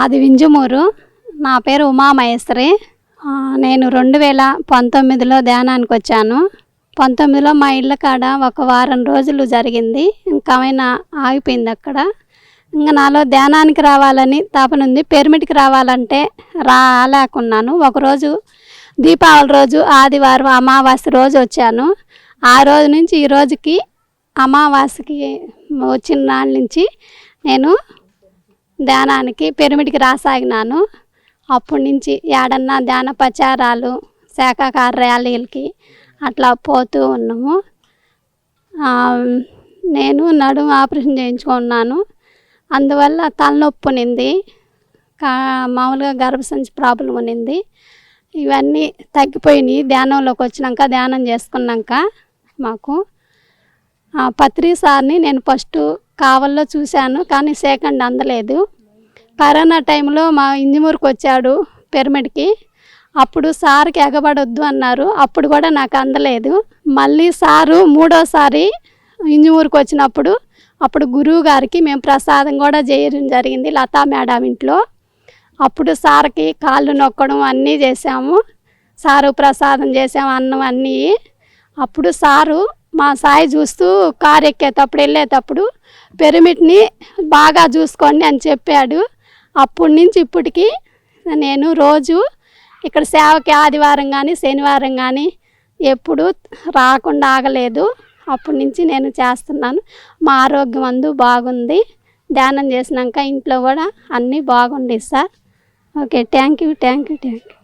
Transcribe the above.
మాది వింజమూరు. నా పేరు ఉమా మహేశ్వరి నేను రెండు వేల పంతొమ్మిదిలో ధ్యానానికి వచ్చాను. పంతొమ్మిదిలో మా ఇళ్ళ కాడ ఒక వారం రోజులు జరిగింది. ఇంకా ఆగిపోయింది అక్కడ. ఇంకా నాలో ధ్యానానికి రావాలని తపన ఉంది. పిరమిడ్కి రావాలంటే రాలేకున్నాను. ఒకరోజు దీపావళి రోజు ఆదివారం అమావాస్య రోజు వచ్చాను. ఆ రోజు నుంచి ఈ రోజుకి అమావాస్యకి వచ్చిన నాళ్ళ నుంచి నేను ధ్యానానికి పిరమిడ్కి రాసాగినాను. అప్పటి నుంచి ఏడన్నా ధ్యాన ప్రచారాలు శాఖాకార ర్యాలీలకి అట్లా పోతూ ఉన్నాము. నేను నడుము ఆపరేషన్ చేయించుకున్నాను. అందువల్ల తలనొప్పి ఉన్నింది. కా మామూలుగా గర్భసంచి ప్రాబ్లం ఉన్నింది. ఇవన్నీ తగ్గిపోయినాయి. ధ్యానంలోకి వచ్చినాక ధ్యానం చేసుకున్నాక మాకు పత్రి సార్ని నేను ఫస్ట్ కావల్లో చూశాను కానీ సెకండ్ అందలేదు. కరోనా టైంలో మా ఇంజిమూరుకు వచ్చాడు పిరమిడ్కి. అప్పుడు సార్కి ఎగబడొద్దు అన్నారు అప్పుడు కూడా నాకు అందలేదు. మళ్ళీ సారు మూడోసారి ఇంజిమూరుకు వచ్చినప్పుడు అప్పుడు గురువు గారికి మేము ప్రసాదం కూడా చేయడం జరిగింది లతా మేడం ఇంట్లో. అప్పుడు సార్కి కాళ్ళు నొక్కడం అన్నీ చేసాము సారు ప్రసాదం చేసాము అన్నం అన్నీ. అప్పుడు సారు మా సాయి చూస్తూ కారు ఎక్కేటప్పుడు వెళ్ళేటప్పుడు పిరమిడ్ని బాగా చూసుకోండి అని చెప్పాడు. అప్పటి నుంచి ఇప్పటికి నేను రోజు ఇక్కడ సేవకి ఆదివారం కానీ శనివారం కానీ ఎప్పుడు రాకుండా ఆగలేదు. అప్పటి నుంచి నేను చేస్తున్నాను. మా ఆరోగ్యం అందు బాగుంది. ధ్యానం చేసినాక ఇంట్లో కూడా అన్నీ బాగుంది sir. Okay thank you thank you thank you.